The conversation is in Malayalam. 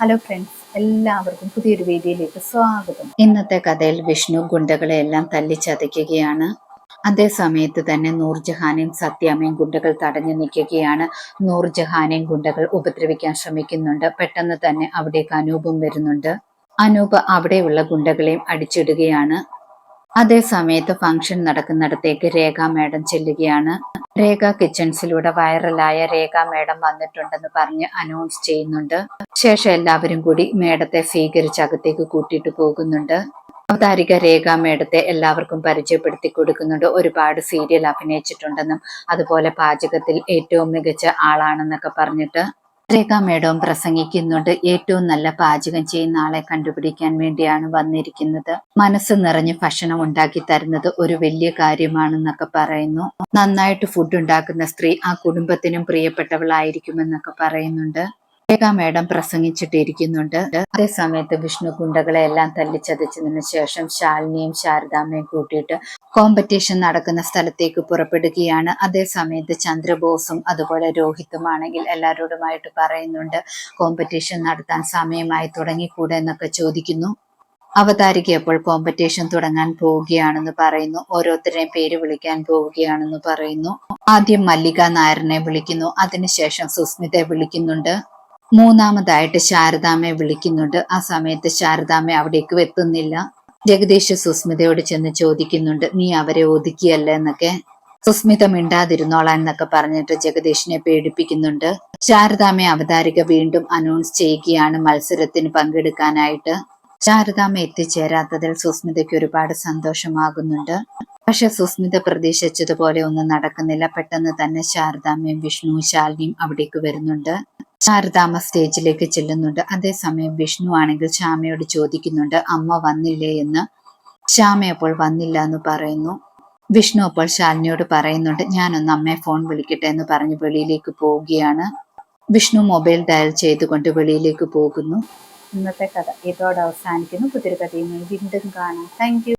ഹലോ ഫ്രണ്ട്സ് എല്ലാവർക്കും പുതിയൊരു വീഡിയോയിലേക്ക് സ്വാഗതം. ഇന്നത്തെ കഥയിൽ വിഷ്ണു ഗുണ്ടകളെ എല്ലാം തല്ലിച്ചതയ്ക്കുകയാണ് അതേ സമയത്ത് തന്നെ നൂർജഹാനെയും സത്യാമ്മയും ഗുണ്ടകൾ തടഞ്ഞു നിൽക്കുകയാണ്. നൂർജഹാനെയും ഗുണ്ടകൾ ഉപദ്രവിക്കാൻ ശ്രമിക്കുന്നുണ്ട്. പെട്ടെന്ന് തന്നെ അവിടേക്ക് അനൂപും വരുന്നുണ്ട്. അനൂപ് അവിടെയുള്ള ഗുണ്ടകളെയും അടിച്ചിടുകയാണ്. അതേ സമയത്ത് ഫംഗ്ഷൻ നടക്കുന്നിടത്തേക്ക് രേഖ മേഡം ചെല്ലുകയാണ്. രേഖ കിച്ചൺസിലൂടെ വൈറലായ രേഖ മേഡം വന്നിട്ടുണ്ടെന്ന് പറഞ്ഞ് അനൗൺസ് ചെയ്യുന്നുണ്ട്. ശേഷം എല്ലാവരും കൂടി മേഡത്തെ സ്വീകരിച്ച് അകത്തേക്ക് കൂട്ടിയിട്ട് പോകുന്നുണ്ട്. അവതാരിക രേഖ മേഡത്തെ എല്ലാവർക്കും പരിചയപ്പെടുത്തി കൊടുക്കുന്നുണ്ട്. ഒരുപാട് സീരിയൽ അഭിനയിച്ചിട്ടുണ്ടെന്നും അതുപോലെ പാചകത്തിൽ ഏറ്റവും മികച്ച ആളാണെന്നൊക്കെ പറഞ്ഞിട്ട്. രേഖ മേഡവും പ്രസംഗിക്കുന്നുണ്ട്. ഏറ്റവും നല്ല പാചകം ചെയ്യുന്ന ആളെ കണ്ടുപിടിക്കാൻ വേണ്ടിയാണ് വന്നിരിക്കുന്നത്. മനസ്സ് നിറഞ്ഞ് ഭക്ഷണം ഉണ്ടാക്കി തരുന്നത് ഒരു വലിയ കാര്യമാണെന്നൊക്കെ പറയുന്നു. നന്നായിട്ട് ഫുഡ് ഉണ്ടാക്കുന്ന സ്ത്രീ ആ കുടുംബത്തിനും പ്രിയപ്പെട്ടവളായിരിക്കുമെന്നൊക്കെ പറയുന്നുണ്ട്. രേഖ മേഡം പ്രസംഗിച്ചിട്ടിരിക്കുന്നുണ്ട്. അതേ സമയത്ത് വിഷ്ണു കുണ്ടകളെ എല്ലാം തല്ലിച്ചതച്ചതിനു ശേഷം ശാലിനിയും ശാരദാമ്മയും കൂട്ടിയിട്ട് കോമ്പറ്റീഷൻ നടക്കുന്ന സ്ഥലത്തേക്ക് പുറപ്പെടുകയാണ്. അതേ സമയത്ത് ചന്ദ്രബോസും അതുപോലെ രോഹിത്തുമാണെങ്കിൽ എല്ലാവരോടുമായിട്ട് പറയുന്നുണ്ട് കോമ്പറ്റീഷൻ നടത്താൻ സമയമായി തുടങ്ങിക്കൂടെ എന്നൊക്കെ ചോദിക്കുന്നു. അവതാരിക അപ്പോൾ കോമ്പറ്റീഷൻ തുടങ്ങാൻ പോവുകയാണെന്ന് പറയുന്നു. ഓരോരുത്തരെയും പേര് വിളിക്കാൻ പോവുകയാണെന്ന് പറയുന്നു. ആദ്യം മല്ലിക നായരനെ വിളിക്കുന്നു. അതിനുശേഷം സുസ്മിതയെ വിളിക്കുന്നുണ്ട്. മൂന്നാമതായിട്ട് ശാരദാമ്മയെ വിളിക്കുന്നുണ്ട്. ആ സമയത്ത് ശാരദാമ്മ അവിടേക്ക് എത്തുന്നില്ല. ജഗദീഷ് സുസ്മിതയോട് ചെന്ന് ചോദിക്കുന്നുണ്ട് നീ അവരെ ഒതുക്കിയല്ലേ? എന്നൊക്കെ. സുസ്മിത മിണ്ടാതിരുന്നോളാൻ എന്നൊക്കെ പറഞ്ഞിട്ട് ജഗദീഷിനെ പേടിപ്പിക്കുന്നുണ്ട്. ശാരദാമ്മ അവതാരിക വീണ്ടും അനൗൺസ് ചെയ്യുകയാണ് മത്സരത്തിന് പങ്കെടുക്കാനായിട്ട്. ശാരദാമ്മ എത്തിച്ചേരാത്തതിൽ സുസ്മിതയ്ക്ക് ഒരുപാട് സന്തോഷമാകുന്നുണ്ട്. പക്ഷെ സുസ്മിത പ്രതീക്ഷിച്ചതുപോലെ ഒന്നും നടക്കുന്നില്ല. പെട്ടെന്ന് തന്നെ ശാരദാമ്മയും വിഷ്ണു ശാലിനിയും അവിടേക്ക് വരുന്നുണ്ട്. ശാരദാമ്മ സ്റ്റേജിലേക്ക് ചെല്ലുന്നുണ്ട്. അതേസമയം വിഷ്ണു ആണെങ്കിൽ ശ്യാമയോട് ചോദിക്കുന്നുണ്ട് അമ്മ വന്നില്ലേ? എന്ന്. ശ്യാമ അപ്പോൾ വന്നില്ല എന്ന് പറയുന്നു. വിഷ്ണു അപ്പോൾ ശാലിനിയോട് പറയുന്നുണ്ട് ഞാനൊന്ന് അമ്മയെ ഫോൺ വിളിക്കട്ടെ എന്ന് പറഞ്ഞ് വെളിയിലേക്ക് പോവുകയാണ്. വിഷ്ണു മൊബൈൽ ഡയൽ ചെയ്തുകൊണ്ട് വെളിയിലേക്ക് പോകുന്നു. ഇന്നത്തെ കഥ ഇതോടെ അവസാനിക്കുന്നു. പുതിയൊരു കഥയുമായി വീണ്ടും കാണാം. താങ്ക്